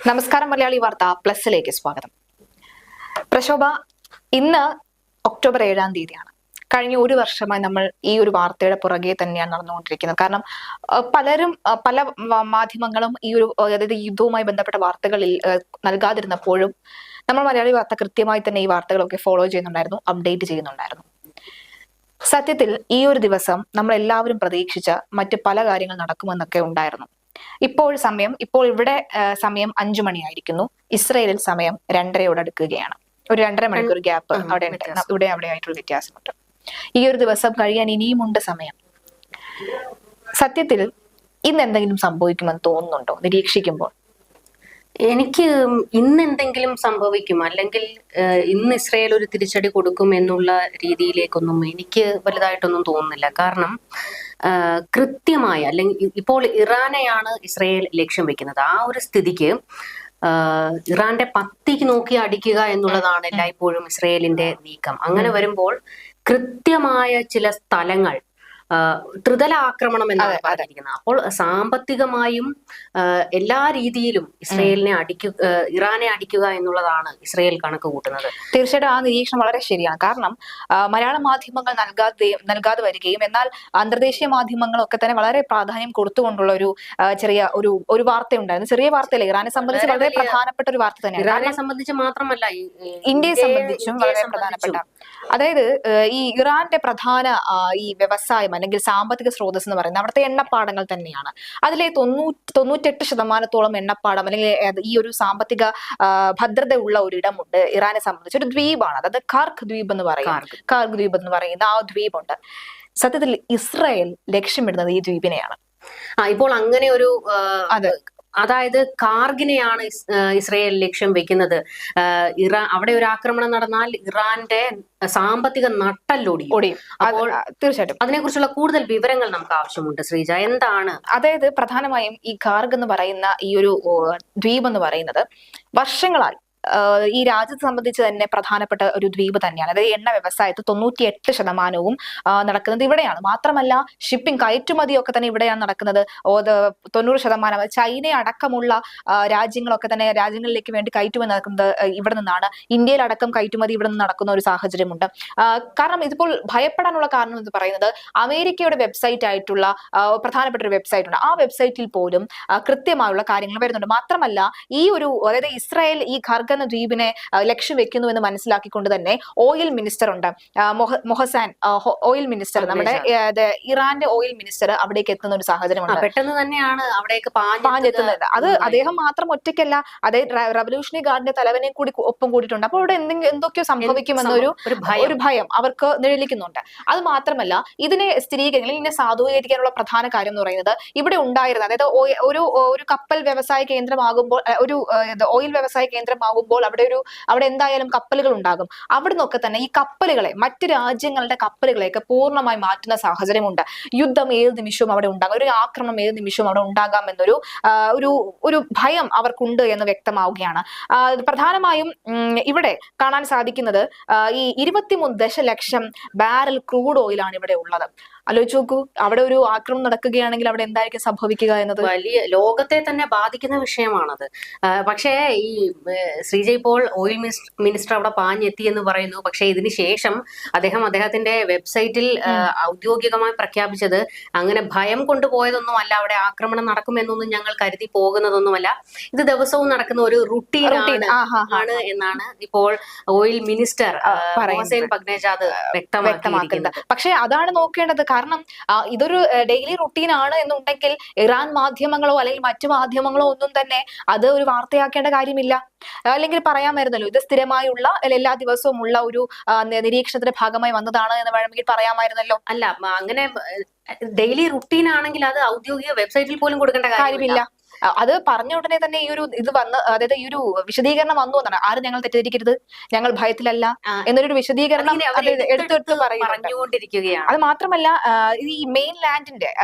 നമസ്കാരം മലയാളി വാർത്ത പ്ലസിലേക്ക് സ്വാഗതം. പ്രശോഭ ഇന്ന് ഒക്ടോബർ ഏഴാം തീയതിയാണ്. കഴിഞ്ഞ ഒരു വർഷമായി നമ്മൾ ഈ ഒരു വാർത്തയുടെ പുറകെ തന്നെയാണ് നടന്നുകൊണ്ടിരിക്കുന്നത്. കാരണം പലരും പല മാധ്യമങ്ങളും ഈ ഒരു അതായത് യുദ്ധവുമായി ബന്ധപ്പെട്ട വാർത്തകളിൽ നൽകാതിരുന്നപ്പോഴും നമ്മൾ മലയാളി വാർത്ത കൃത്യമായി തന്നെ ഈ വാർത്തകളൊക്കെ ഫോളോ ചെയ്യുന്നുണ്ടായിരുന്നു അപ്ഡേറ്റ് ചെയ്യുന്നുണ്ടായിരുന്നു. സത്യത്തിൽ ഈ ഒരു ദിവസം നമ്മൾ എല്ലാവരും പ്രതീക്ഷിച്ച മറ്റ് പല കാര്യങ്ങൾ നടക്കുമെന്നൊക്കെ ഉണ്ടായിരുന്നു. ഇപ്പോൾ സമയം ഇപ്പോൾ ഇവിടെ സമയം അഞ്ചു മണിയായിരിക്കുന്നു. ഇസ്രയേലിൽ സമയം രണ്ടരയോട് അടുക്കുകയാണ്. ഒരു രണ്ടര മണിക്കൂർ ഗ്യാപ്പ് അവിടെ ഇവിടെ അവിടെ ആയിട്ടുള്ള വ്യത്യാസമുണ്ട്. ഈ ഒരു ദിവസം കഴിയാൻ ഇനിയുമുണ്ട് സമയം. സത്യത്തിൽ ഇന്ന് എന്തെങ്കിലും സംഭവിക്കുമെന്ന് തോന്നുന്നുണ്ടോ? നിരീക്ഷിക്കുമ്പോൾ. എനിക്ക് ഇന്ന് എന്തെങ്കിലും സംഭവിക്കും. അല്ലെങ്കിൽ ഇന്ന് ഇസ്രയേൽ ഒരു തിരിച്ചടി കൊടുക്കും എന്നുള്ള രീതിയിലേക്കൊന്നും എനിക്ക് വലുതായിട്ടൊന്നും തോന്നുന്നില്ല. കാരണം കൃത്യമായ അല്ലെങ്കിൽ ഇപ്പോൾ ഇറാനെയാണ് ഇസ്രയേൽ ലക്ഷ്യം വെക്കുന്നത്. ആ ഒരു സ്ഥിതിക്ക് ഇറാന്റെ പത്തിക്ക് നോക്കി അടിക്കുക എന്നുള്ളതാണ് എല്ലായ്പ്പോഴും ഇസ്രയേലിന്റെ നീക്കം. അങ്ങനെ വരുമ്പോൾ കൃത്യമായ ചില സ്ഥലങ്ങൾ ത്രിതല ആക്രമണം എന്നാണ്. പറഞ്ഞിരിക്കുന്നത്. അപ്പോൾ സാമ്പത്തികമായും എല്ലാ രീതിയിലും ഇസ്രയേലിനെ അടിക്കുക ഇറാനെ അടിക്കുക എന്നുള്ളതാണ് ഇസ്രയേൽ കണക്ക് കൂട്ടുന്നത്. തീർച്ചയായിട്ടും ആ നിരീക്ഷണം വളരെ ശരിയാണ്. കാരണം മലയാള മാധ്യമങ്ങൾ നൽകാതെ നൽകാതെ വരികയും എന്നാൽ അന്തർദേശീയ മാധ്യമങ്ങളൊക്കെ തന്നെ വളരെ പ്രാധാന്യം കൊടുത്തുകൊണ്ടുള്ള ഒരു ചെറിയ ഒരു ഒരു വാർത്ത ഉണ്ടായിരുന്നു ചെറിയ വാർത്തയല്ല ഇറാനെ സംബന്ധിച്ച് വളരെ പ്രധാനപ്പെട്ട ഒരു വാർത്ത തന്നെയാണ്. ഇറാനെ സംബന്ധിച്ച് മാത്രമല്ല ഇന്ത്യയെ സംബന്ധിച്ചും വളരെ. പ്രധാനപ്പെട്ട. അതായത് ഈ ഇറാന്റെ പ്രധാന ഈ വ്യവസായം അല്ലെങ്കിൽ സാമ്പത്തിക സ്രോതസ് എന്ന് പറയുന്നത് അവിടുത്തെ എണ്ണപ്പാടങ്ങൾ തന്നെയാണ്. അതിലെ തൊണ്ണൂറ്റി തൊണ്ണൂറ്റെട്ട് ശതമാനത്തോളം എണ്ണപ്പാടം അല്ലെങ്കിൽ ഈ ഒരു സാമ്പത്തിക ഭദ്രതയുള്ള ഭദ്രത ഉള്ള ഒരിടമുണ്ട് ഇറാനെ സംബന്ധിച്ച്. ഒരു ദ്വീപാണ്. അതായത് കാർക്ക് ദ്വീപ് എന്ന് പറയുന്നത് കാർക്ക്. ദ്വീപ്. എന്ന് പറയുന്ന ആ ദ്വീപുണ്ട്. സത്യത്തിൽ ഇസ്രായേൽ ലക്ഷ്യമിടുന്നത് ഈ ദ്വീപിനെയാണ്. ആ ഇപ്പോൾ അങ്ങനെ ഒരു. അതായത് കാർഗിനെയാണ് ഇസ്- ഇസ്രയേൽ ലക്ഷ്യം വെക്കുന്നത്. ഇറാ ഇറാൻ അവിടെ ഒരു ആക്രമണം നടന്നാൽ ഇറാന്റെ സാമ്പത്തിക നട്ടല്ലോടി അപ്പോൾ തീർച്ചയായിട്ടും. അതിനെക്കുറിച്ചുള്ള കൂടുതൽ വിവരങ്ങൾ നമുക്ക് ആവശ്യമുണ്ട് ശ്രീജ. എന്താണ്? അതായത് പ്രധാനമായും ഈ കാർഗ് എന്ന് പറയുന്ന ഈ ഒരു ദ്വീപ് എന്ന് പറയുന്നത് വർഷങ്ങളായി ഈ രാജ്യത്തെ സംബന്ധിച്ച് തന്നെ പ്രധാനപ്പെട്ട ഒരു ദ്വീപ് തന്നെയാണ്. അതായത് എണ്ണ വ്യവസായത്തിൽ തൊണ്ണൂറ്റി എട്ട് ശതമാനവും നടക്കുന്നത് ഇവിടെയാണ്. മാത്രമല്ല ഷിപ്പിംഗ് കയറ്റുമതിയൊക്കെ തന്നെ ഇവിടെയാണ് നടക്കുന്നത്. തൊണ്ണൂറ് ശതമാനം. ചൈന അടക്കമുള്ള രാജ്യങ്ങളൊക്കെ തന്നെ രാജ്യങ്ങളിലേക്ക് വേണ്ടി കയറ്റുമതി നടക്കുന്നത് ഇവിടെ നിന്നാണ്. ഇന്ത്യയിലടക്കം കയറ്റുമതി ഇവിടെ നിന്ന് നടക്കുന്ന ഒരു സാഹചര്യമുണ്ട്. കാരണം ഇതിപ്പോൾ ഭയപ്പെടാനുള്ള കാരണം എന്ന് പറയുന്നത് അമേരിക്കയുടെ വെബ്സൈറ്റ് ആയിട്ടുള്ള പ്രധാനപ്പെട്ട ഒരു വെബ്സൈറ്റ് ഉണ്ട്. ആ വെബ്സൈറ്റിൽ പോലും കൃത്യമായുള്ള കാര്യങ്ങൾ വരുന്നുണ്ട്. മാത്രമല്ല ഈ ഒരു അതായത് ഇസ്രായേൽ ഈ ഖർഗ് എന്ന ദ്വീപിനെ ലക്ഷ്യം വെക്കുന്നു എന്ന് മനസ്സിലാക്കിക്കൊണ്ട് തന്നെ ഓയിൽ മിനിസ്റ്റർ ഉണ്ട്. മൊഹസാൻ ഓയിൽ മിനിസ്റ്റർ നമ്മുടെ ഇറാന്റെ ഓയിൽ മിനിസ്റ്റർ അവിടേക്ക് എത്തുന്ന ഒരു സാഹചര്യമാണ് സാഹചര്യമുണ്ട് പെട്ടെന്ന് തന്നെയാണ് അവിടേക്ക് പാഞ്ഞെത്തുന്നത്. അത് അദ്ദേഹം മാത്രം ഒറ്റയ്ക്കല്ല അതായത് റവല്യൂഷണറി ഗാർഡിന്റെ തലവനെ കൂടി ഒപ്പം കൂടിയിട്ടുണ്ട്. അപ്പോൾ അവിടെ എന്തെങ്കിലും എന്തൊക്കെയോ സംഭവിക്കുമെന്നൊരു ഒരു ഭയം. ഒരു ഭയം അവർക്ക് നിഴലിക്കുന്നുണ്ട്. അത് മാത്രമല്ല ഇതിനെ സ്ഥിരീകരിക്കാൻ ഇതിനെ സാധൂകരിക്കാനുള്ള പ്രധാന കാര്യം എന്ന് പറയുന്നത് ഇവിടെ ഉണ്ടായിരുന്ന അതായത് ഒരു ഒരു കപ്പൽ വ്യവസായ കേന്ദ്രമാകുമ്പോൾ ഒരു ഓയിൽ വ്യവസായ കേന്ദ്രമാകുമ്പോൾ അവിടെ ഒരു അവിടെ എന്തായാലും കപ്പലുകൾ ഉണ്ടാകും. അവിടെ നിന്നൊക്കെ തന്നെ ഈ കപ്പലുകളെ മറ്റ് രാജ്യങ്ങളുടെ കപ്പലുകളെയൊക്കെ പൂർണമായി മാറ്റുന്ന സാഹചര്യമുണ്ട്. യുദ്ധം ഏത് നിമിഷവും അവിടെ ഉണ്ടാകും. ഒരു ആക്രമണം ഏത് നിമിഷവും അവിടെ ഉണ്ടാകാം എന്നൊരു ഒരു ഒരു ഭയം അവർക്കുണ്ട് എന്ന് വ്യക്തമാവുകയാണ്. പ്രധാനമായും ഇവിടെ കാണാൻ സാധിക്കുന്നത് ഈ ഇരുപത്തിമൂന്ന് ദശലക്ഷം ബാരൽ ക്രൂഡ് ഓയിലാണ് ഇവിടെ ഉള്ളത്. ആലോചിച്ച് നോക്കൂ അവിടെ ഒരു ആക്രമണം നടക്കുകയാണെങ്കിൽ അവിടെ എന്തായിരിക്കും സംഭവിക്കുക എന്നത്? വലിയ ലോകത്തെ തന്നെ ബാധിക്കുന്ന വിഷയമാണത്. പക്ഷേ ഈ ശ്രീജയ് പോൾ ഇപ്പോൾ ഓയിൽ മിനിസ്- മിനിസ്റ്റർ അവിടെ പാഞ്ഞെത്തി എന്ന് പറയുന്നു. പക്ഷേ ഇതിന് ശേഷം അദ്ദേഹം അദ്ദേഹത്തിന്റെ വെബ്സൈറ്റിൽ ഔദ്യോഗികമായി പ്രഖ്യാപിച്ചത് അങ്ങനെ ഭയം കൊണ്ടുപോയതൊന്നുമല്ല അവിടെ ആക്രമണം നടക്കുമെന്നൊന്നും ഞങ്ങൾ കരുതി പോകുന്നതൊന്നുമല്ല. ഇത് ദിവസവും നടക്കുന്ന ഒരു റുട്ടീൻ. ആണ് എന്നാണ് ഇപ്പോൾ ഓയിൽ മിനിസ്റ്റർ പഗ്നേജാദ് വ്യക്തമാക്കുന്നത്. പക്ഷേ അതാണ് നോക്കേണ്ടത്. കാരണം ഇതൊരു ഡെയിലി റുട്ടീൻ ആണ് എന്നുണ്ടെങ്കിൽ ഇറാൻ മാധ്യമങ്ങളോ അല്ലെങ്കിൽ മറ്റു മാധ്യമങ്ങളോ ഒന്നും തന്നെ അത് ഒരു വാർത്തയാക്കേണ്ട കാര്യമില്ല. അല്ലെങ്കിൽ പറയാമായിരുന്നല്ലോ ഇത് സ്ഥിരമായുള്ള അല്ലെങ്കിൽ എല്ലാ ദിവസവും ഉള്ള ഒരു നിരീക്ഷണത്തിന്റെ ഭാഗമായി വന്നതാണ് എന്ന് വേണമെങ്കിൽ പറയാമായിരുന്നല്ലോ. അല്ല അങ്ങനെ ഡെയിലി റുട്ടീൻ ആണെങ്കിൽ അത് ഔദ്യോഗിക വെബ്സൈറ്റിൽ പോലും കൊടുക്കേണ്ട കാര്യമില്ല. അത് പറഞ്ഞ ഉടനെ തന്നെ ഈ ഒരു ഇത് വന്ന് അതായത് ഈ ഒരു വിശദീകരണം വന്നു എന്നാണ്. ആരും ഞങ്ങൾ തെറ്റിദ്ധരിക്കരുത്. ഞങ്ങൾ ഭയത്തിലല്ല. എന്നൊരു വിശദീകരണം എടുത്തെടുത്ത് പറയുന്നുണ്ട്. അത് മാത്രമല്ല ഈ മെയിൻ ലാൻഡിന്റെ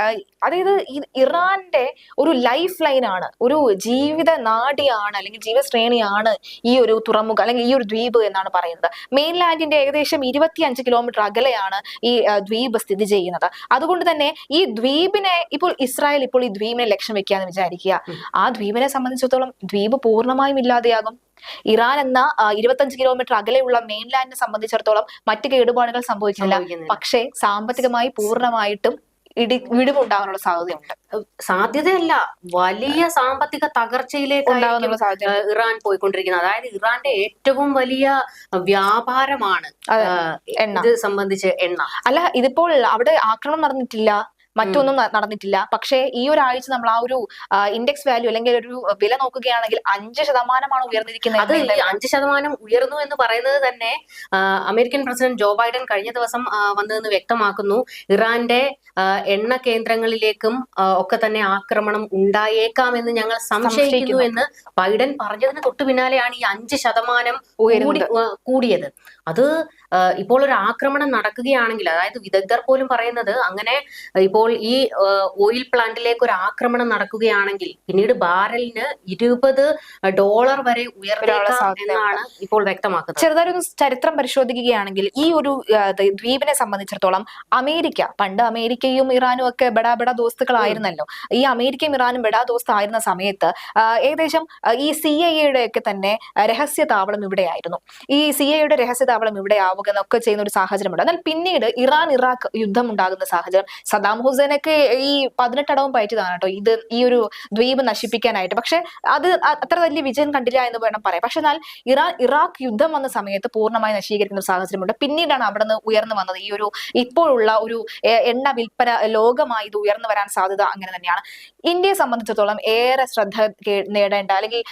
അതായത് ഇറാന്റെ ഒരു ലൈഫ് ലൈൻ ആണ് ഒരു ജീവിത നാടിയാണ് അല്ലെങ്കിൽ ജീവശ്രേണിയാണ് ഈ ഒരു തുറമുഖം അല്ലെങ്കിൽ ഈ ഒരു ദ്വീപ് എന്നാണ് പറയുന്നത്. മെയിൻ ലാൻഡിന്റെ ഏകദേശം ഇരുപത്തിയഞ്ച് കിലോമീറ്റർ അകലെയാണ് ഈ ദ്വീപ് സ്ഥിതി ചെയ്യുന്നത്. അതുകൊണ്ട് തന്നെ ഈ ദ്വീപിനെ ഇപ്പോൾ ഇസ്രായേൽ ഇപ്പോൾ ഈ ദ്വീപിനെ ലക്ഷ്യം വെക്കാന്ന് വിചാരിക്കുക. ആ ദ്വീപിനെ സംബന്ധിച്ചിടത്തോളം ദ്വീപ് പൂർണമായും ഇല്ലാതെയാകും. ഇറാൻ എന്ന ഇരുപത്തഞ്ച് കിലോമീറ്റർ അകലെയുള്ള മെയിൻലാൻഡിനെ സംബന്ധിച്ചിടത്തോളം മറ്റു കേടുപാടുകൾ സംഭവിച്ചില്ല. പക്ഷേ സാമ്പത്തികമായി പൂർണമായിട്ടും ഇടി വിടിവുണ്ടാകാനുള്ള സാധ്യതയുണ്ട്. സാധ്യതയല്ല. വലിയ സാമ്പത്തിക തകർച്ചയിലേക്ക് ഉണ്ടാകാനുള്ള സാധ്യത. ഇറാൻ പോയിക്കൊണ്ടിരിക്കുന്നത്. അതായത് ഇറാന്റെ ഏറ്റവും വലിയ വ്യാപാരമാണ്. എണ്ണ. ഇത് സംബന്ധിച്ച് എണ്ണ. അല്ല ഇതിപ്പോൾ അവിടെ ആക്രമണം നടന്നിട്ടില്ല. മറ്റൊന്നും നടന്നിട്ടില്ല പക്ഷേ ഈ ഒരാഴ്ച നമ്മൾ ആ ഒരു ഇൻഡെക്സ് വാല്യൂ അല്ലെങ്കിൽ ഒരു വില നോക്കുകയാണെങ്കിൽ അഞ്ച് ശതമാനമാണ് ഉയർന്നിരിക്കുന്നത് അത്. അഞ്ച് ശതമാനം ഉയർന്നു എന്ന് പറയുന്നത് തന്നെ അമേരിക്കൻ പ്രസിഡന്റ് ജോ ബൈഡൻ കഴിഞ്ഞ ദിവസം വന്നതെന്ന് വ്യക്തമാക്കുന്നു ഇറാന്റെ എണ്ണ കേന്ദ്രങ്ങളിലേക്കും ഒക്കെ തന്നെ ആക്രമണം ഉണ്ടായേക്കാമെന്ന് ഞങ്ങൾ സംശയിക്കുന്നു. എന്ന് ബൈഡൻ പറഞ്ഞതിന് തൊട്ടു പിന്നാലെയാണ് ഈ അഞ്ച് ശതമാനം കൂടി കൂടിയത് അത് ഇപ്പോൾ ഒരു ആക്രമണം നടക്കുകയാണെങ്കിൽ അതായത് വിദഗ്ധർ പോലും പറയുന്നത് അങ്ങനെ ഇപ്പോൾ ഈ ഓയിൽ പ്ലാന്റിലേക്ക് ഒരു ആക്രമണം നടക്കുകയാണെങ്കിൽ പിന്നീട് ബാരലിന് ഇരുപത് ഡോളർ വരെ ഉയർന്നേക്കാം എന്നാണ് ഇപ്പോൾ വ്യക്തമാക്കുന്നത്. ചെറുതായൊരു ചരിത്രം പരിശോധിക്കുകയാണെങ്കിൽ ഈ ഒരു ദ്വീപിനെ സംബന്ധിച്ചിടത്തോളം അമേരിക്ക പണ്ട് അമേരിക്കയും ഇറാനും ഒക്കെ ബെടാ ബെടാ ദോസ്തുക്കളായിരുന്നല്ലോ. ഈ അമേരിക്കയും ഇറാനും ബെടാ ദോസ്തായിരുന്ന സമയത്ത് ഏകദേശം ഈ സി ഐ എയുടെ ഒക്കെ തന്നെ രഹസ്യ താവളം ഇവിടെയായിരുന്നു. ഈ സി ഐയുടെ രഹസ്യ താവളം ഇവിടെ ആവുക എന്നൊക്കെ ചെയ്യുന്ന ഒരു സാഹചര്യമുണ്ട്. എന്നാൽ പിന്നീട് ഇറാൻ ഇറാഖ് യുദ്ധം ഉണ്ടാകുന്ന സാഹചര്യം സദാം ഹുസൈനൊക്കെ ഈ പതിനെട്ടടവും പയറ്റിയതാണ് കേട്ടോ. ഇത് ഈ ഒരു ദ്വീപ് നശിപ്പിക്കാനായിട്ട്. പക്ഷെ അത് അത്ര വലിയ വിജയം കണ്ടില്ല എന്ന് വേണം പറയാം പക്ഷെ എന്നാൽ ഇറാൻ ഇറാഖ് യുദ്ധം വന്ന സമയത്ത് പൂർണമായി നശീകരിക്കുന്ന ഒരു സാഹചര്യമുണ്ട്. പിന്നീടാണ് അവിടെ നിന്ന് ഉയർന്നു വന്നത്. ഈ ഒരു ഇപ്പോഴുള്ള ഒരു എണ്ണ വിൽപ്പന ലോകമായി ഇത് ഉയർന്നു വരാൻ സാധ്യത അങ്ങനെ തന്നെയാണ്. ഇന്ത്യയെ സംബന്ധിച്ചിടത്തോളം ഏറെ ശ്രദ്ധ നേടേണ്ട അല്ലെങ്കിൽ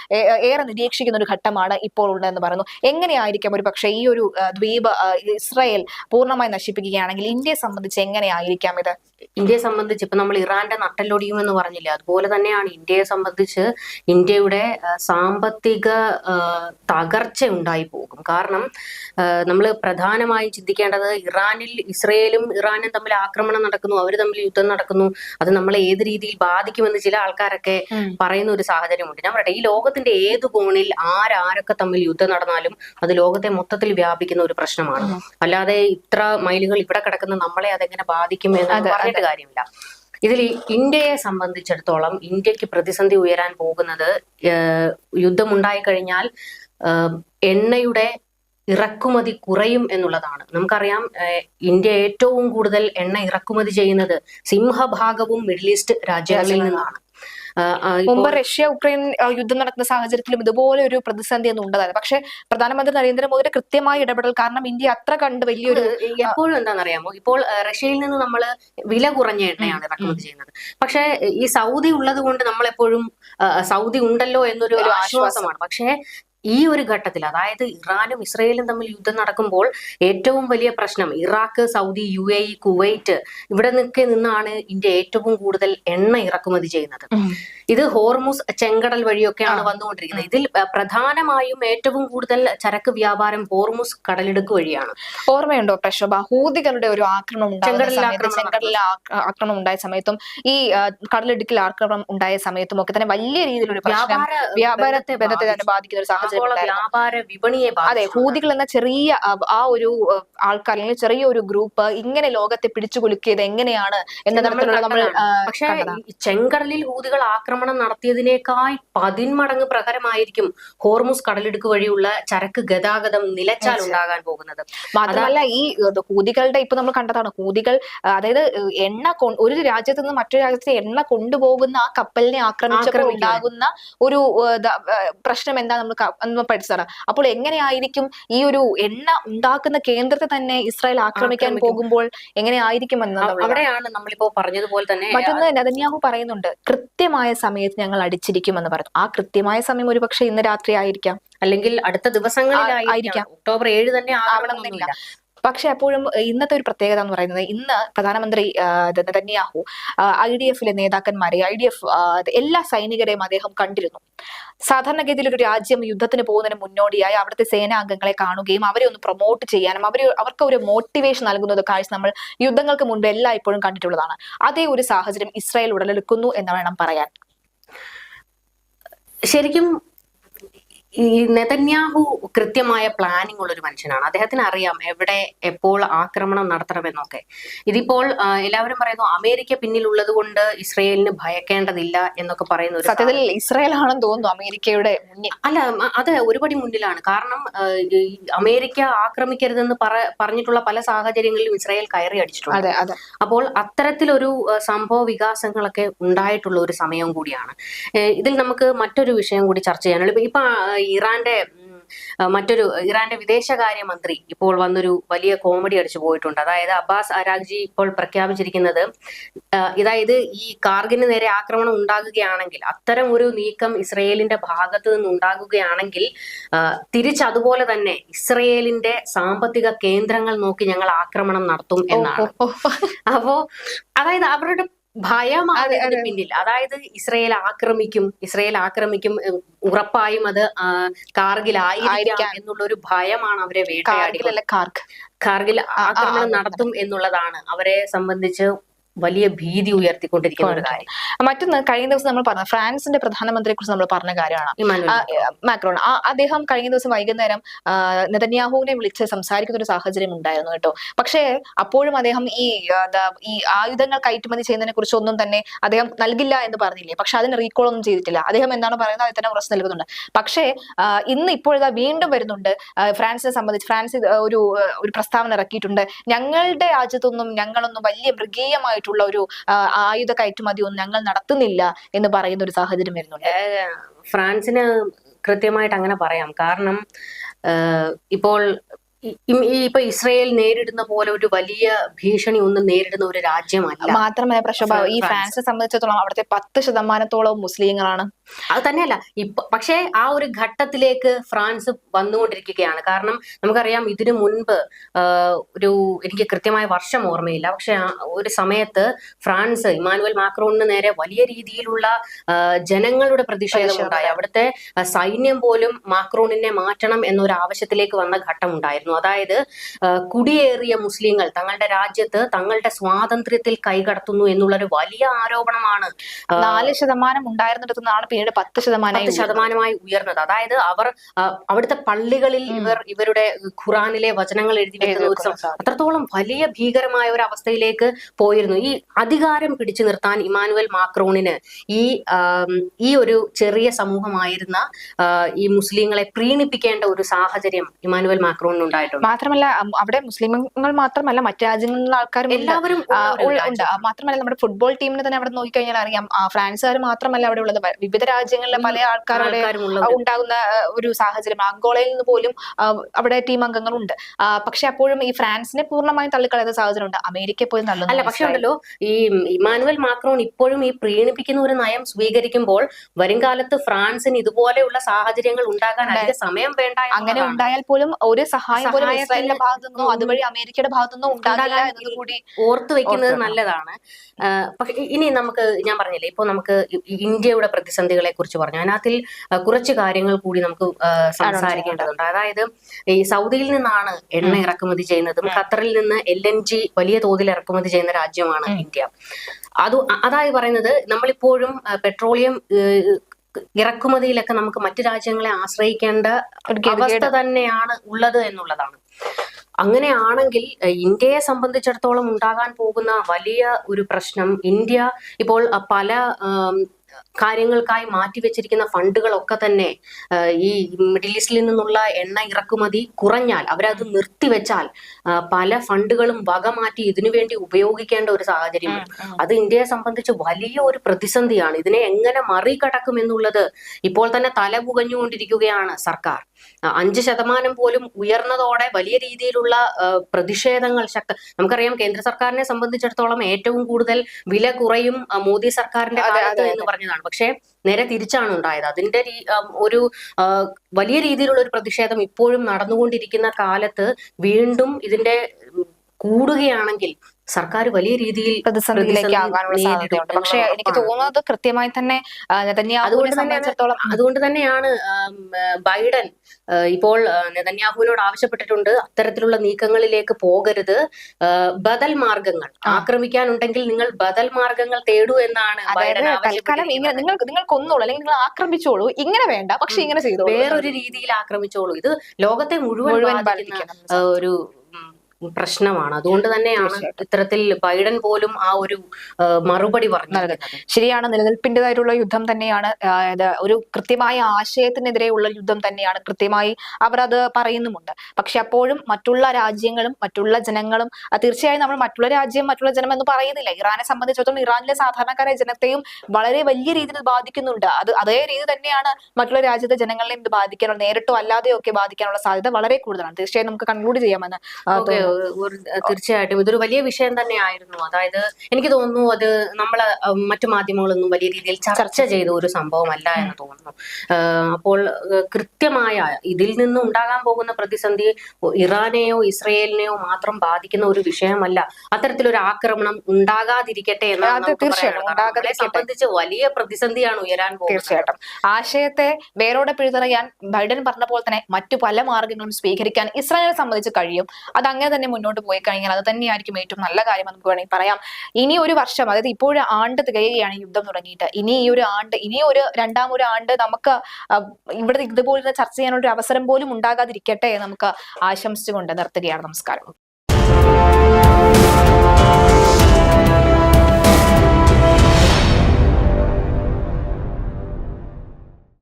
ഏറെ നിരീക്ഷിക്കുന്ന ഒരു ഘട്ടമാണ് ഇപ്പോൾ ഉള്ളതെന്ന് പറയുന്നു. എങ്ങനെയായിരിക്കും ഒരു പക്ഷേ ഈ ഒരു ദ്വീപ് ഇസ്രായേൽ പൂർണമായി നശിപ്പിക്കുകയാണെങ്കിൽ ഇന്ത്യയെ സംബന്ധിച്ച് എങ്ങനെയായിരിക്കാം ഇത്? ഇന്ത്യയെ സംബന്ധിച്ച് ഇപ്പൊ നമ്മൾ ഇറാന്റെ നട്ടലൊടിയും എന്ന് പറഞ്ഞില്ലേ? അതുപോലെ തന്നെയാണ് ഇന്ത്യയെ സംബന്ധിച്ച് ഇന്ത്യയുടെ സാമ്പത്തിക തകർച്ച ഉണ്ടായി പോകും. കാരണം നമ്മൾ പ്രധാനമായി ചിന്തിക്കേണ്ടത് ഇറാനിൽ ഇസ്രയേലും ഇറാനും തമ്മിൽ ആക്രമണം നടക്കുന്നു അവർ തമ്മിൽ യുദ്ധം നടക്കുന്നു അത് നമ്മളെ ഏത് രീതിയിൽ ബാധിക്കുമെന്ന് ചില ആൾക്കാരൊക്കെ പറയുന്ന ഒരു സാഹചര്യമുണ്ട്. ഞാൻ പറയട്ടെ ഈ ലോകത്തിന്റെ ഏത് കോണിൽ ആരാരൊക്കെ തമ്മിൽ യുദ്ധം നടന്നാലും അത് ലോകത്തെ മൊത്തത്തിൽ വ്യാപിക്കുന്ന ഒരു പ്രശ്നമാണ്. അല്ലാതെ ഇത്ര മൈലുകൾ ഇവിടെ കിടക്കുന്ന നമ്മളെ അതെങ്ങനെ ബാധിക്കും എന്ന് പറഞ്ഞിട്ട് കാര്യമില്ല. ഇതിൽ ഇന്ത്യയെ സംബന്ധിച്ചിടത്തോളം ഇന്ത്യയ്ക്ക് പ്രതിസന്ധി ഉയരാൻ പോകുന്നത് യുദ്ധം യുദ്ധമുണ്ടായി കഴിഞ്ഞാൽ എണ്ണയുടെ ഇറക്കുമതി കുറയും എന്നുള്ളതാണ്. നമുക്കറിയാം ഇന്ത്യ ഏറ്റവും കൂടുതൽ എണ്ണ ഇറക്കുമതി ചെയ്യുന്നത് സിംഹഭാഗവും മിഡിൽ ഈസ്റ്റ് രാജ്യങ്ങളിൽ നിന്നാണ്. മുമ്പ് റഷ്യ ഉക്രൈൻ യുദ്ധം നടക്കുന്ന സാഹചര്യത്തിലും ഇതുപോലെ ഒരു പ്രതിസന്ധി ഒന്നും ഉണ്ടായത് പക്ഷെ പ്രധാനമന്ത്രി നരേന്ദ്രമോദിയുടെ കൃത്യമായ ഇടപെടൽ കാരണം ഇന്ത്യ അത്ര കണ്ട് വലിയൊരു എപ്പോഴും എന്താണെന്നറിയാമോ? ഇപ്പോൾ റഷ്യയിൽ നിന്ന് നമ്മൾ വില കുറഞ്ഞ എണ്ണയാണ് ഇറക്കുമതി ചെയ്യുന്നത്. പക്ഷേ ഈ സൗദി ഉള്ളത് കൊണ്ട് നമ്മൾ എപ്പോഴും സൗദി ഉണ്ടല്ലോ എന്നൊരു ആശ്വാസമാണ്. പക്ഷേ ഈ ഒരു ഘട്ടത്തിൽ അതായത് ഇറാനും ഇസ്രയേലും തമ്മിൽ യുദ്ധം നടക്കുമ്പോൾ ഏറ്റവും വലിയ പ്രശ്നം Iraq Saudi U A E Kuwait ഇവിടെ നിൽക്കെ നിന്നാണ് ഇന്ത്യ ഏറ്റവും കൂടുതൽ എണ്ണ ഇറക്കുമതി ചെയ്യുന്നത്. ഇത് ഹോർമുസ് ചെങ്കടൽ വഴിയൊക്കെയാണ് വന്നുകൊണ്ടിരിക്കുന്നത്. ഇതിൽ പ്രധാനമായും ഏറ്റവും കൂടുതൽ ചരക്ക് വ്യാപാരം ഹോർമുസ് കടലിടുക്ക് വഴിയാണ്. ഓർമ്മയുണ്ടോ പ്രശോഭ ഹൂതികളുടെ ഒരു ആക്രമണം ചെങ്കടലിൽ ആക്രമണം ഉണ്ടായ സമയത്തും ഈ കടലിടുക്കിൽ ആക്രമണം ഉണ്ടായ സമയത്തും ഒക്കെ തന്നെ വലിയ രീതിയിലൊരു വ്യാപാരത്തെ വ്യാപാര വ്യാപാര ബന്ധത്തെ തന്നെ ബാധിക്കുന്ന ഒരു സാഹചര്യം. വ്യാപാര വിപണിയെ അതെ. ഹൂതികൾ എന്ന ചെറിയ ആ, ഒരു ആൾക്കാർ അല്ലെങ്കിൽ ചെറിയ ഒരു ഗ്രൂപ്പ് ഇങ്ങനെ ലോകത്തെ പിടിച്ചു കുലുക്കിയത് എങ്ങനെയാണ് എന്ന നമ്മൾ പക്ഷേ ചെങ്കടലിൽ ഹൂതികൾ ആക്രമണം നടത്തിയതിനേക്കാൾ പതിന്മടങ്ങ് പ്രഹരമായിരിക്കും ഹോർമുസ് കടലിടുക്ക് വഴിയുള്ള ചരക്ക് ഗതാഗതം നിലച്ചാൽ ഉണ്ടാകാൻ പോകുന്നത് മാത്രമല്ല ഈ ഹൂതികളുടെ ഇപ്പൊ നമ്മൾ കണ്ടതാണ് ഹൂതികൾ അതായത് എണ്ണ ഒരു രാജ്യത്ത് നിന്ന് മറ്റൊരു രാജ്യത്തെ എണ്ണ കൊണ്ടുപോകുന്ന ആ കപ്പലിനെ ആക്രമിച്ചപ്പോൾ. ഉണ്ടാകുന്ന ഒരു പ്രശ്നം എന്താ നമ്മൾ പഠിച്ചതാണ് അപ്പോൾ എങ്ങനെയായിരിക്കും ഈ ഒരു എണ്ണ ഉണ്ടാക്കുന്ന കേന്ദ്രത്തെ തന്നെ ഇസ്രായേൽ ആക്രമിക്കാൻ ആക്രമിക്കും. പോകുമ്പോൾ എങ്ങനെയായിരിക്കും എന്ന് അവിടെയാണ് നമ്മളിപ്പോ പറഞ്ഞതുപോലെ തന്നെ മറ്റൊന്ന് നെതന്യാഹു പറയുന്നുണ്ട് കൃത്യമായ സമയത്ത് ഞങ്ങൾ അടിച്ചിരിക്കുമെന്ന് പറഞ്ഞു ആ കൃത്യമായ സമയം ഒരുപക്ഷെ ഇന്ന് രാത്രി ആയിരിക്കാം അല്ലെങ്കിൽ അടുത്ത. ദിവസങ്ങളിലായിരിക്കാം ഒക്ടോബർ ഏഴ് തന്നെ ആവണമെന്നില്ല. പക്ഷെ അപ്പോഴും ഇന്നത്തെ ഒരു പ്രത്യേകത എന്ന് പറയുന്നത് ഇന്ന് പ്രധാനമന്ത്രി നെതന്യാഹു ഐ ഡി എഫിലെ നേതാക്കന്മാരെ ഐ ഡി എഫ് എല്ലാ സൈനികരെയും അദ്ദേഹം കണ്ടിരുന്നു. സാധാരണഗതിയിൽ ഒരു രാജ്യം യുദ്ധത്തിന് പോകുന്നതിന് മുന്നോടിയായി അവിടുത്തെ സേനാംഗങ്ങളെ കാണുകയും അവരെ ഒന്ന് പ്രൊമോട്ട് ചെയ്യാനും അവർ അവർക്ക് ഒരു മോട്ടിവേഷൻ നൽകുന്നത് കാഴ്ച നമ്മൾ യുദ്ധങ്ങൾക്ക് മുൻപ് എല്ലാ ഇപ്പോഴും കണ്ടിട്ടുള്ളതാണ്. അതേ ഒരു സാഹചര്യം ഇസ്രായേൽ ഉടലെടുക്കുന്നു എന്ന് വേണം പറയാൻ. ശരിക്കും ഈ നെതന്യാഹു കൃത്യമായ പ്ലാനിംഗ് ഉള്ള ഒരു മനുഷ്യനാണ്. അദ്ദേഹത്തിന് അറിയാം എവിടെ എപ്പോൾ ആക്രമണം നടത്തണമെന്നൊക്കെ. ഇതിപ്പോൾ എല്ലാവരും പറയുന്നു അമേരിക്ക പിന്നിലുള്ളത് കൊണ്ട് ഇസ്രയേലിന് ഭയക്കേണ്ടതില്ല എന്നൊക്കെ പറയുന്ന ഒരു സത്യത്തിൽ ഇസ്രയേൽ ആണെന്ന് തോന്നുന്നു അമേരിക്കയുടെ മുന്നിൽ. അല്ല അത് ഒരുപടി മുന്നിലാണ്. കാരണം അമേരിക്ക ആക്രമിക്കരുതെന്ന് പറ പറഞ്ഞിട്ടുള്ള പല സാഹചര്യങ്ങളിലും ഇസ്രയേൽ കയറി അടിച്ചിട്ടുണ്ട്. അപ്പോൾ അത്തരത്തിലൊരു സംഭവ വികാസങ്ങളൊക്കെ ഉണ്ടായിട്ടുള്ള ഒരു സമയം കൂടിയാണ്. ഇതിൽ നമുക്ക് മറ്റൊരു വിഷയം കൂടി ചർച്ച ചെയ്യാനുള്ളത് ഇപ്പൊ- ഇറാന്റെ മറ്റൊരു ഇറാന്റെ വിദേശകാര്യമന്ത്രി ഇപ്പോൾ വന്നൊരു വലിയ കോമഡി അടിച്ചു പോയിട്ടുണ്ട് അതായത് അബ്ബാസ് അരാഗ്ജി ഇപ്പോൾ പ്രഖ്യാപിച്ചിരിക്കുന്നത് ഇതായത് അതായത് ഈ കാർഗിന് നേരെ ആക്രമണം ഉണ്ടാകുകയാണെങ്കിൽ അത്തരം ഒരു നീക്കം ഇസ്രയേലിന്റെ ഭാഗത്ത് നിന്ന് ഉണ്ടാകുകയാണെങ്കിൽ തിരിച്ചതുപോലെ തന്നെ ഇസ്രയേലിന്റെ സാമ്പത്തിക കേന്ദ്രങ്ങൾ നോക്കി ഞങ്ങൾ ആക്രമണം നടത്തും എന്നാണ്. അപ്പോ അതായത് അവരുടെ ഭയമാണ് ഇതിന് പിന്നിൽ അതായത് ഇസ്രയേൽ ആക്രമിക്കും ഇസ്രയേൽ ആക്രമിക്കും ഉറപ്പായും അത് കാർഗിലായിരിക്കാം. എന്നുള്ള ഒരു ഭയമാണ് അവരെ വേട്ടയാടി കാർഗിൽ ആക്രമണം നടത്തും എന്നുള്ളതാണ്. അവരെ സംബന്ധിച്ച് വലിയ ഭീതി ഉയർത്തിക്കൊണ്ടിരിക്കുന്ന ഒരു കാര്യം. മറ്റൊന്ന് കഴിഞ്ഞ ദിവസം നമ്മൾ പറഞ്ഞ ഫ്രാൻസിന്റെ പ്രധാനമന്ത്രിയെ കുറിച്ച് നമ്മൾ പറഞ്ഞ കാര്യമാണ്. മാക്രോൺ. അദ്ദേഹം കഴിഞ്ഞ ദിവസം വൈകുന്നേരം നെതന്യാഹുവിനെ വിളിച്ച് സംസാരിക്കുന്ന ഒരു സാഹചര്യം ഉണ്ടായിരുന്നു കേട്ടോ. പക്ഷേ അപ്പോഴും അദ്ദേഹം ഈ ഈ ആയുധങ്ങൾ കയറ്റുമതി ചെയ്യുന്നതിനെ കുറിച്ച് ഒന്നും തന്നെ അദ്ദേഹം നൽകില്ല എന്ന് പറഞ്ഞില്ലേ. പക്ഷെ അതിന് റീകോൾ ഒന്നും ചെയ്തിട്ടില്ല. അദ്ദേഹം എന്താണ് പറയുന്നത്? അതിൽ തന്നെ ഉറച്ചു നൽകുന്നുണ്ട് പക്ഷേ ഇന്ന് ഇപ്പോഴതാ വീണ്ടും വരുന്നുണ്ട്. ഫ്രാൻസിനെ സംബന്ധിച്ച് ഫ്രാൻസ് ഒരു ഒരു പ്രസ്താവന ഇറക്കിയിട്ടുണ്ട്. ഞങ്ങളുടെ രാജ്യത്തൊന്നും ഞങ്ങളൊന്നും വലിയ മൃഗീയമായിട്ടുള്ള ഒരു ആയുധ കയറ്റുമതി ഒന്നും ഞങ്ങൾ നടത്തുന്നില്ല എന്ന് പറയുന്ന ഒരു സാഹചര്യം വരുന്നുണ്ട്. ഫ്രാൻസിന് കൃത്യമായിട്ട് അങ്ങനെ പറയാം. കാരണം ഇപ്പോൾ ഇപ്പൊ ഇസ്രയേൽ നേരിടുന്ന പോലെ ഒരു വലിയ ഭീഷണി ഒന്നും നേരിടുന്ന ഒരു രാജ്യമല്ല. മാത്രമല്ല പ്രശോഭ ഈ ഫ്രാൻസ്. ഫ്രാൻസിനെ സംബന്ധിച്ചിടത്തോളം അവിടുത്തെ പത്ത് ശതമാനത്തോളം മുസ്ലിങ്ങളാണ് അത് തന്നെയല്ല. ഇപ്പൊ പക്ഷേ ആ ഒരു ഘട്ടത്തിലേക്ക് ഫ്രാൻസ് വന്നുകൊണ്ടിരിക്കുകയാണ്. കാരണം നമുക്കറിയാം ഇതിനു മുൻപ് ഒരു എനിക്ക് കൃത്യമായ വർഷം ഓർമ്മയില്ല. പക്ഷെ ഒരു സമയത്ത് ഫ്രാൻസ് ഇമാനുവൽ മാക്രോണിന് നേരെ വലിയ രീതിയിലുള്ള ജനങ്ങളുടെ പ്രതിഷേധം. ഉണ്ടായി. അവിടുത്തെ സൈന്യം പോലും മാക്രോണിനെ മാറ്റണം എന്നൊരു ആവശ്യത്തിലേക്ക് വന്ന ഘട്ടം ഉണ്ടായിരുന്നു. അതായത് കുടിയേറിയ മുസ്ലിങ്ങൾ തങ്ങളുടെ രാജ്യത്ത് തങ്ങളുടെ സ്വാതന്ത്ര്യത്തിൽ കൈകടത്തുന്നു എന്നുള്ളൊരു വലിയ ആരോപണമാണ് നാല് ശതമാനം ഉണ്ടായിരുന്നിടത്ത് നിന്നാണ് പിന്നീട് പത്ത് ശതമാനമായി ശതമാനമായി ഉയർന്നത്. അതായത് അവർ അവിടുത്തെ പള്ളികളിൽ ഇവർ ഇവരുടെ ഖുറാനിലെ വചനങ്ങൾ എഴുതി അത്രത്തോളം വലിയ ഭീകരമായ ഒരു അവസ്ഥയിലേക്ക് പോയിരുന്നു. ഈ അധികാരം പിടിച്ചു നിർത്താൻ ഇമാനുവൽ മാക്രോണിന് ഈ ഈ ഒരു ചെറിയ സമൂഹമായിരുന്ന ഈ മുസ്ലിങ്ങളെ പ്രീണിപ്പിക്കേണ്ട ഒരു സാഹചര്യം ഇമാനുവൽ മാക്രോണിന് ഉണ്ടായിട്ടുണ്ട്. മാത്രമല്ല അവിടെ മുസ്ലിങ്ങൾ മാത്രമല്ല മറ്റു രാജ്യങ്ങളിലുള്ള ആൾക്കാരും. എല്ലാവരും ഉണ്ട്. മാത്രമല്ല നമ്മുടെ ഫുട്ബോൾ ടീമിനെ തന്നെ അവിടെ നോക്കിക്കഴിഞ്ഞാൽ അറിയാം. ഫ്രാൻസുകാർ മാത്രമല്ല അവിടെ ഉള്ളത്. വ- വിവിധ രാജ്യങ്ങളിലെ പല ആൾക്കാരുടെ ഉണ്ടാകുന്ന ഒരു സാഹചര്യം. അങ്കോളയിൽ നിന്ന് പോലും അവിടെ ടീം അംഗങ്ങളുണ്ട്. ഉണ്ട് പക്ഷെ അപ്പോഴും ഈ ഫ്രാൻസിനെ പൂർണമായും തള്ളിക്കളയുന്ന സാഹചര്യം ഉണ്ട് അമേരിക്ക പോലും തള്ളുന്നു അല്ല പക്ഷെ ഉണ്ടല്ലോ ഈ ഇമാനുവൽ മാക്രോൺ ഇപ്പോഴും ഈ പ്രീണിപ്പിക്കുന്ന ഒരു നയം സ്വീകരിക്കുമ്പോൾ വരും കാലത്ത് ഫ്രാൻസിന് ഇതുപോലെയുള്ള സാഹചര്യങ്ങൾ ഉണ്ടാകാൻ അധിക സമയം വേണ്ട അങ്ങനെ ഉണ്ടായാൽ പോലും ഒരു സഹായം പോലും ഇസ്രായേലിന്റെ ഭാഗത്തു നിന്നോ അതുവഴി അമേരിക്കയുടെ ഭാഗത്തു നിന്നോ ഉണ്ടാകില്ല എന്നതുകൂടി എന്നത് കൂടി ഓർത്തു വെക്കുന്നത് നല്ലതാണ്. പക്ഷെ ഇനി നമുക്ക് ഞാൻ പറഞ്ഞില്ലേ ഇപ്പൊ നമുക്ക് ഇന്ത്യയുടെ ഈ ഇന്ത്യയുടെ കുറിച്ച് പറഞ്ഞു. അതിനകത്തിൽ കുറച്ച് കാര്യങ്ങൾ കൂടി നമുക്ക് സംസാരിക്കേണ്ടതുണ്ട്. അതായത് ഈ സൗദിയിൽ നിന്നാണ് എണ്ണ ഇറക്കുമതി ചെയ്യുന്നതും ഖത്തറിൽ നിന്ന് എൽ എൻ ജി വലിയ തോതിൽ ഇറക്കുമതി ചെയ്യുന്ന രാജ്യമാണ് ഇന്ത്യ. അത് അതായി പറയുന്നത് നമ്മളിപ്പോഴും പെട്രോളിയം ഇറക്കുമതിയിലൊക്കെ നമുക്ക് മറ്റു രാജ്യങ്ങളെ ആശ്രയിക്കേണ്ട അവസ്ഥ തന്നെയാണ് ഉള്ളത് എന്നുള്ളതാണ്. അങ്ങനെയാണെങ്കിൽ ഇന്ത്യയെ സംബന്ധിച്ചിടത്തോളം ഉണ്ടാകാൻ പോകുന്ന വലിയ ഒരു പ്രശ്നം ഇന്ത്യ ഇപ്പോൾ പല കാര്യങ്ങൾക്കായി മാറ്റിവെച്ചിരിക്കുന്ന ഫണ്ടുകളൊക്കെ തന്നെ ഈ മിഡിൽ ഈസ്റ്റിൽ നിന്നുള്ള എണ്ണ ഇറക്കുമതി കുറഞ്ഞാൽ അവരത് നിർത്തിവെച്ചാൽ പല ഫണ്ടുകളും വക മാറ്റി ഇതിനു വേണ്ടി ഉപയോഗിക്കേണ്ട ഒരു സാഹചര്യം അത് ഇന്ത്യയെ സംബന്ധിച്ച് വലിയ ഒരു പ്രതിസന്ധിയാണ്. ഇതിനെ എങ്ങനെ മറികടക്കും എന്നുള്ളത് ഇപ്പോൾ തന്നെ തല പുകഞ്ഞുകൊണ്ടിരിക്കുകയാണ് സർക്കാർ. അഞ്ച് ശതമാനം പോലും ഉയർന്നതോടെ വലിയ രീതിയിലുള്ള പ്രതിഷേധങ്ങൾ ശക്ത നമുക്കറിയാം കേന്ദ്ര സർക്കാരിനെ സംബന്ധിച്ചിടത്തോളം ഏറ്റവും കൂടുതൽ വില കുറയും മോദി സർക്കാരിന്റെ കാലത്ത് എന്ന് പറഞ്ഞതാണ്. പക്ഷേ നേരെ തിരിച്ചാണ് ഉണ്ടായത്. അതിന്റെ ഒരു വലിയ രീതിയിലുള്ള ഒരു പ്രതിഷേധം ഇപ്പോഴും നടന്നുകൊണ്ടിരിക്കുന്ന കാലത്ത് വീണ്ടും ഇതിന്റെ കൂടുകയാണെങ്കിൽ സർക്കാർ വലിയ രീതിയിൽ പ്രതിസന്ധിയിലേക്ക് പ്രതിസന്ധി ആകാനുള്ള സാധ്യതയുണ്ട്. പക്ഷെ എനിക്ക് തോന്നുന്നത് കൃത്യമായി തന്നെ അതുകൊണ്ട് തന്നെയാണ് സംബന്ധിച്ചിടത്തോളം അതുകൊണ്ട് തന്നെയാണ് ബൈഡൻ ഇപ്പോൾ നെതന്യാഹുവിനോട് ആവശ്യപ്പെട്ടിട്ടുണ്ട് അത്തരത്തിലുള്ള നീക്കങ്ങളിലേക്ക് പോകരുത്. ബദൽ മാർഗങ്ങൾ. ആക്രമിക്കാനുണ്ടെങ്കിൽ നിങ്ങൾ ബദൽ മാർഗങ്ങൾ തേടൂ എന്നാണ് തൽക്കാലം ഇങ്ങനെ നിങ്ങൾ നിങ്ങൾ കൊന്നോളൂ അല്ലെങ്കിൽ നിങ്ങൾ ആക്രമിച്ചോളൂ. ഇങ്ങനെ വേണ്ട പക്ഷെ. ഇങ്ങനെ ചെയ്തോളൂ. വേറൊരു രീതിയിൽ ആക്രമിച്ചോളൂ. ഇത് ലോകത്തെ മുഴുവൻ ഒരു പ്രശ്നമാണ്. അതുകൊണ്ട് തന്നെയാണ്. ഇത്തരത്തിൽ ബൈഡൻ പോലും ആ ഒരു മറുപടി പറഞ്ഞത് ശരിയാണ് നിലനിൽപ്പിന്റെതായിട്ടുള്ള യുദ്ധം തന്നെയാണ് ഒരു കൃത്യമായ ആശയത്തിനെതിരെയുള്ള യുദ്ധം തന്നെയാണ് കൃത്യമായി അവർ അത് പറയുന്നുമുണ്ട്. പക്ഷെ അപ്പോഴും മറ്റുള്ള രാജ്യങ്ങളും മറ്റുള്ള ജനങ്ങളും തീർച്ചയായും നമ്മൾ മറ്റുള്ള രാജ്യം മറ്റുള്ള ജനം എന്ന് പറയുന്നില്ല. ഇറാനെ സംബന്ധിച്ചിടത്തോളം ഇറാനിലെ സാധാരണക്കാരായ ജനത്തെയും വളരെ വലിയ രീതിയിൽ ബാധിക്കുന്നുണ്ട്. അത് അതേ രീതി തന്നെയാണ് മറ്റുള്ള രാജ്യത്തെ ജനങ്ങളെയും ഇത് ബാധിക്കാനുള്ള നേരിട്ടോ അല്ലാതെയോ ഒക്കെ ബാധിക്കാനുള്ള സാധ്യത വളരെ കൂടുതലാണ്. തീർച്ചയായും നമുക്ക് കൺക്ലൂഡ് ചെയ്യാമെന്ന് തീർച്ചയായിട്ടും ഇതൊരു വലിയ വിഷയം തന്നെയായിരുന്നു. അതായത് എനിക്ക് തോന്നുന്നു അത് നമ്മളെ മറ്റു മാധ്യമങ്ങളൊന്നും വലിയ രീതിയിൽ ചർച്ച ചെയ്ത ഒരു സംഭവമല്ല എന്ന് തോന്നുന്നു. അപ്പോൾ കൃത്യമായ ഇതിൽ നിന്ന് ഉണ്ടാകാൻ പോകുന്ന പ്രതിസന്ധി ഇറാനെയോ ഇസ്രയേലിനെയോ മാത്രം ബാധിക്കുന്ന ഒരു വിഷയമല്ല. അത്തരത്തിലൊരു ആക്രമണം ഉണ്ടാകാതിരിക്കട്ടെ എന്ന്. സംബന്ധിച്ച് വലിയ പ്രതിസന്ധിയാണ് ഉയരാൻ പോകുന്നത്. തീർച്ചയായിട്ടും. ആശയത്തെ വേരോടെ പിഴുതെറിയാൻ ബൈഡൻ പറഞ്ഞ പോലെ തന്നെ മറ്റു പല മാർഗങ്ങളും സ്വീകരിക്കാൻ ഇസ്രായേലിനെ സംബന്ധിച്ച് കഴിയും. അത് അങ്ങനെ തന്നെ മുന്നോട്ട് പോയി കഴിഞ്ഞാൽ അത് തന്നെയായിരിക്കും ഏറ്റവും നല്ല കാര്യം നമുക്ക് വേണമെങ്കിൽ പറയാം. ഇനി ഒരു വർഷം അതായത് ഇപ്പോഴും ആണ്ട് തികയുകയാണ് യുദ്ധം തുടങ്ങിയിട്ട്. ഇനി ഈ ഒരു ആണ്ട് ഇനി ഒരു രണ്ടാം ഒരു ആണ്ട് നമുക്ക് ഇവിടെ ഇതുപോലെ ചർച്ച ചെയ്യാനുള്ള ഒരു അവസരം പോലും ഉണ്ടാകാതിരിക്കട്ടെ നമുക്ക് ആശംസിച്ചുകൊണ്ട് നിർത്തുകയാണ്. നമസ്കാരം.